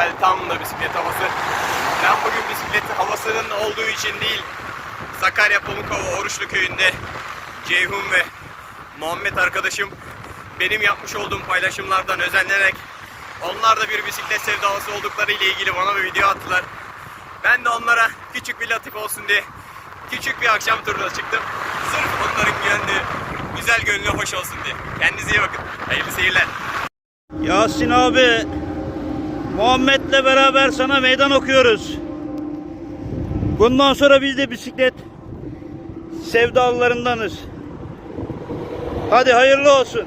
güzel tam da bisiklet havası. Ben bugün bisiklet havasının olduğu için değil Sakarya Pamukova Oruçlu köyünde Ceyhun ve Muhammed arkadaşım benim yapmış olduğum paylaşımlardan özenlenerek onlar da bir bisiklet sevdalısı oldukları ile ilgili bana bir video attılar. Ben de onlara küçük bir latif olsun diye küçük bir akşam turuna çıktım. Sırf onların gönlü, güzel gönlü hoş olsun diye. Kendinize iyi bakın. Hayırlı seyirler. Yasin abi Muhammed'le beraber sana meydan okuyoruz. Bundan sonra biz de bisiklet sevdalılarındanız. Hadi hayırlı olsun.